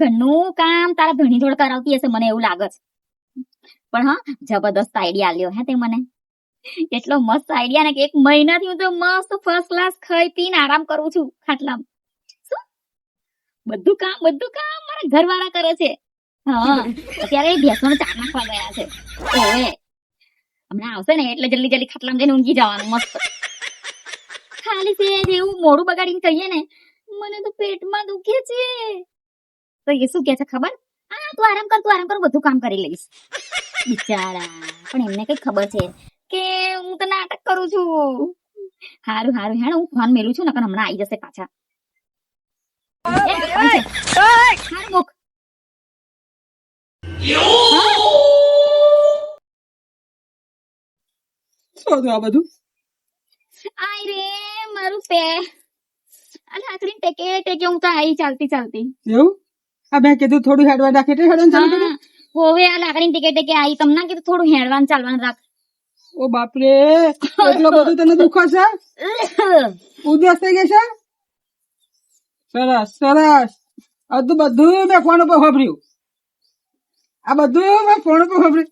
ઘરનું કામ તારા ધણી જોડ કરાવતી હશે, મને એવું લાગે છે. પણ હા, જબરદસ્ત આઈડિયા આલ્યો હે તે મને. એટલો મસ્ત આઈડિયા ને એક મહિનાથી હું તો મસ્ત ફર્સ્ટ ક્લાસ ખાઈ પીને આરામ કરું છું ખાટલામાં. બધું કામ બધું કામ મારા ઘરવાળા કરે છે. હા, અત્યારે ભેંસોને ચા નાખવા ગયા છે. ઓવે. હમણાં આવશે ને એટલે જલ્દી જલ્દી ખાટલામાં જઈને ઊંઘી જવાનું, મસ્ત. ખાલી છે જેવું મોડું બગાડીને કહીએ ને, મને તો પેટમાં દુખે છે. તો એ શું કે છે ખબર? હા તું આરામ કર તું આરામ કર બધું કામ કરી લઈશ. બિચારા. પણ એમને કઈ ખબર છે કે હું તો નાટક કરું છું. હારું હારું. હેણ હું ફોન મેલું છું નકર હમણાં આવી જશે પાછા? હારું મૂક. શું આ બધું? આય રે મારું પે આ લાકડી ટેકે ટેકે હું તો આવી ચાલતી ચાલતી. એવું? આ મેં કીધું થોડું હેડવા રાખે એટલે હેડવાનું ચાલુ કર્યું. હા, હવે આ લાકડી ટેકે ટેકે આઈ તમને કીધું થોડું હેડવાનું ચાલવાનું રાખ. ઓ બાપરે એટલો બધું તને દુખો છે ઉદાસ થઈ ગઈ છે? સરસ સરસ. આ તો બધું મેં ફોન ઉપર વાપર્યું આ બધું મેં ફોન ઉપર વાપર્યું?